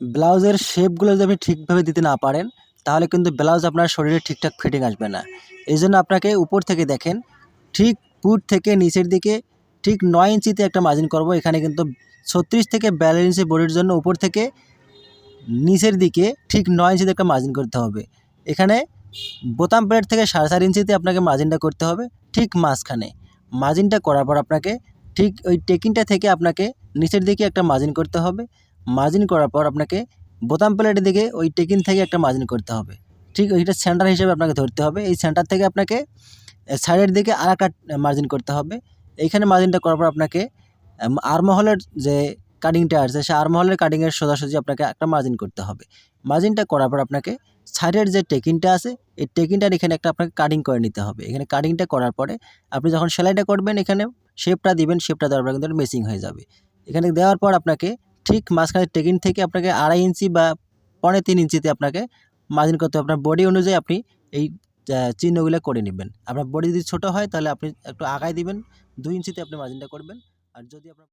ব্লাউজের শেপগুলো যদি আপনি ঠিকভাবে দিতে না পারেন, তাহলে কিন্তু ব্লাউজ আপনার শরীরে ঠিকঠাক ফিটিং আসবে না। এই জন্য আপনাকে উপর থেকে দেখেন, ঠিক পুট থেকে নিচের দিকে, ঠিক নয় ইঞ্চিতে একটা মার্জিন করব। এখানে কিন্তু ছত্রিশ থেকে বিয়াল্লিশ ইঞ্চি বডির জন্য উপর থেকে নিচের দিকে ঠিক নয় ইঞ্চিতে একটা মার্জিন করতে হবে। এখানে বোতাম প্লেট থেকে সাড়ে চার ইঞ্চিতে আপনাকে মার্জিনটা করতে হবে, ঠিক মাঝখানে। মার্জিনটা করার পর আপনাকে ঠিক ওই টেকিংটা থেকে আপনাকে নিচের দিকে একটা মার্জিন করতে হবে। মার্জিন করার পর আপনাকে বোতাম প্লেটের দিকে ওই টেকিং থেকে একটা মার্জিন করতে হবে। ঠিক ওইটা সেন্টার হিসেবে আপনাকে ধরতে হবে। এই সেন্টার থেকে আপনাকে সাইডের দিকে আর একটা মার্জিন করতে হবে। এইখানে মার্জিনটা করার পর আপনাকে আরমহলের যে কাটিংটা আছে সেই আরমহলের কাটিংয়ের সোজাসুজি আপনাকে একটা মার্জিন করতে হবে। মার্জিনটা করার পর আপনাকে সাইডের যে টেকিংটা আছে, এই টেকিংটার এখানে একটা আপনাকে কাটিং করে নিতে হবে। এখানে কাটিংটা করার পরে আপনি যখন সেলাইটা করবেন, এখানে শেপটা দিবেন শেপটা দেওয়ার পর কিন্তু মেসিং হয়ে যাবে। এখানে দেওয়ার পর আপনাকে ঠিক মাঝখানে টেকিন থেকে আপনাকে আড়াই ইঞ্চি বা পনেরো তিন ইঞ্চিতে আপনাকে মার্জিন করতে হবে। আপনার বডি অনুযায়ী আপনি এই চিহ্নগুলো করে নেবেন। আপনার বডি যদি ছোটো হয় তাহলে আপনি একটু আগায় দিবেন। দুই ইঞ্চিতে আপনি মার্জিনটা করবেন। আর যদি আপনার